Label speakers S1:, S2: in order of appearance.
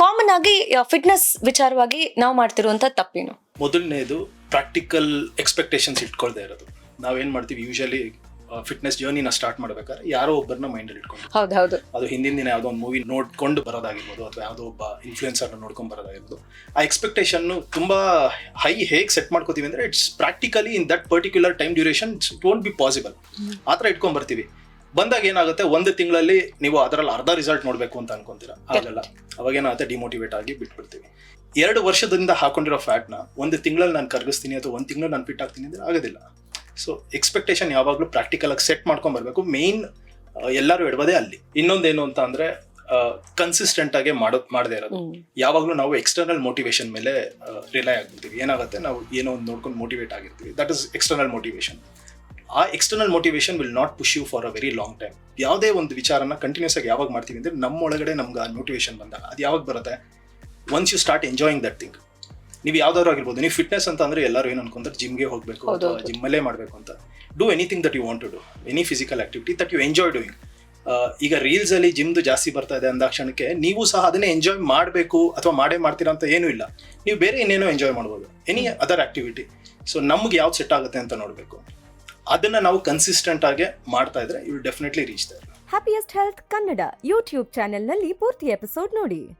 S1: Common ಆಗಿ fitness ವಿಚಾರವಾಗಿ ನಾವು ಮಾಡ್ತಿರುವಂತ ತಪ್ಪೇನು?
S2: ಮೊದಲನೇದು ಪ್ರಾಕ್ಟಿಕಲ್ ಎಕ್ಸ್ಪೆಕ್ಟೇಷನ್ಸ್ ಇಟ್ಕೊಳ್ದೆ ಇರೋದು. ನಾವೇನ್ ಮಾಡ್ತೀವಿ ಯೂಶಲಿ ಫಿಟ್ನೆಸ್ ಜರ್ನಿನ ಸ್ಟಾರ್ಟ್ ಮಾಡ್ಬೇಕಾದ್ರೆ ಯಾರೋ ಒಬ್ಬರನ್ನ ಮೈಂಡಲ್ಲಿ ಇಟ್ಕೊಂಡು
S1: ಹೌದು ಹೌದು.
S2: ಅದು ಹಿಂದಿನ ದಿನ ಯಾವುದೋ ಒಂದು ಮೂವಿ ನೋಡ್ಕೊಂಡು ಬರೋದಾಗಿರ್ಬೋದು ಅಥವಾ ಯಾವುದೋ ಒಬ್ಬ ಇನ್ಫ್ಲುಯೆನ್ಸರ್ ನೋಡ್ಕೊಂಡು ಬರೋದಾಗಿರ್ಬೋದು. ಆ ಎಕ್ಸ್ಪೆಕ್ಟೇಷನ್ ತುಂಬಾ ಹೈ ಹೇಗೆ ಸೆಟ್ ಮಾಡ್ಕೋತೀವಿ ಅಂದ್ರೆ it's practically in that particular time duration it's don't be possible ಆ ಥರ ಇಟ್ಕೊಂಡ್ ಬರ್ತೀವಿ. ಬಂದಾಗ ಏನಾಗುತ್ತೆ? ಒಂದು ತಿಂಗಳಲ್ಲಿ ನೀವು ಅದರಲ್ಲಿ ಅರ್ಧ ರಿಸಲ್ಟ್ ನೋಡಬೇಕು ಅಂತ ಅನ್ಕೊಂತೀರಾ. ಆಗಲ್ಲ. ಅವಾಗ ಏನಾಗುತ್ತೆ? ಡಿಮೋಟಿವೇಟ್ ಆಗಿ ಬಿಟ್ಬಿಡ್ತೀವಿ. ಎರಡು ವರ್ಷದಿಂದ ಹಾಕೊಂಡಿರೋ ಫ್ಯಾಟ್ನ ಒಂದು ತಿಂಗಳಲ್ಲಿ ನಾನು ಕರಗಿಸ್ತೀನಿ ಅಥವಾ ಒಂದು ತಿಂಗಳು ನಾನು ಫಿಟ್ ಆಗ್ತೀನಿ ಅಂದ್ರೆ ಆಗೋದಿಲ್ಲ. ಸೊ ಎಕ್ಸ್ಪೆಕ್ಟೇಷನ್ ಯಾವಾಗಲೂ ಪ್ರಾಕ್ಟಿಕಲ್ ಆಗಿ ಸೆಟ್ ಮಾಡ್ಕೊಂಡ್ ಬರಬೇಕು. ಮೇನ್ ಎಲ್ಲರೂ ಇಡಬೋದೇ ಅಲ್ಲಿ. ಇನ್ನೊಂದೇನು ಅಂತ ಅಂದ್ರೆ ಕನ್ಸಿಸ್ಟೆಂಟ್ ಆಗಿ ಮಾಡೋ ಮಾಡದೇ ಇರೋದು. ಯಾವಾಗಲೂ ನಾವು ಎಕ್ಸ್ಟರ್ನಲ್ ಮೋಟಿವೇಶನ್ ಮೇಲೆ ರಿಲೈ ಆಗ್ತೀವಿ ಏನಾಗುತ್ತೆ? ನಾವು ಏನೋ ಒಂದು ನೋಡ್ಕೊಂಡು ಮೋಟಿವೇಟ್ ಆಗಿರ್ತೀವಿ. ದಟ್ ಇಸ್ ಎಕ್ಸ್ಟರ್ನಲ್ ಮೋಟಿವೇಶನ್ ಆ external motivation will not push you for a very long time ಯಾವುದೇ ಒಂದು ವಿಚಾರನ ಕಂಟಿನ್ಯೂಸ್ ಆಗಿ ಯಾವಾಗ ಮಾಡ್ತೀವಿ ಅಂದ್ರೆ ನಮ್ಮೊಳಗಡೆ ನಮ್ಗೆ ಆ ಮೋಟಿವೇಶನ್ ಬಂದಾಗ. ಅದು ಯಾವಾಗ ಬರುತ್ತೆ? Once you start enjoying that thing ನೀವು ಯಾವ್ದಾದ್ರು ಆಗಿರ್ಬೋದು ನೀವು ಫಿಟ್ನೆಸ್ ಅಂತ ಅಂದ್ರೆ ಎಲ್ಲರೂ ಏನು ಅನ್ಕೊಂತಾರೆ? ಜಿಮ್ಗೆ ಹೋಗಬೇಕು ಅಥವಾ. ಜಿಮ್ಮಲ್ಲೇ ಮಾಡಬೇಕು ಅಂತ. Do anything that you want to do any physical activity that you enjoy doing ಈಗ ರೀಲ್ಸ್ ಅಲ್ಲಿ ಜಿಮ್ದು ಜಾಸ್ತಿ ಬರ್ತಾ ಇದೆ ಅಂದಾಕ್ಷಣಕ್ಕೆ ನೀವು ಸಹ ಅದನ್ನೇ ಎಂಜಾಯ್ ಮಾಡಬೇಕು ಅಥವಾ ಮಾಡೇ ಮಾಡ್ತೀರಾ ಅಂತ ಏನೂ ಇಲ್ಲ. ನೀವು ಬೇರೆ ಇನ್ನೇನೋ ಎಂಜಾಯ್ ಮಾಡ್ಬೋದು. ಎನಿ ಅದರ್ ಆಕ್ಟಿವಿಟಿ ಸೊ ನಮ್ಗೆ ಯಾವ್ದು ಸೆಟ್ ಆಗುತ್ತೆ ಅಂತ ನೋಡಬೇಕು. ಅದನ್ನ ನಾವು ಕನ್ಸಿಸ್ಟೆಂಟ್ ಆಗಿ ಮಾಡ್ತಾ ಇದ್ರೆ you definitely reach
S3: happiest health Kannada YouTube ಚಾನೆಲ್ನಲ್ಲಿ ಪೂರ್ತಿ ಎಪಿಸೋಡ್ ನೋಡಿ.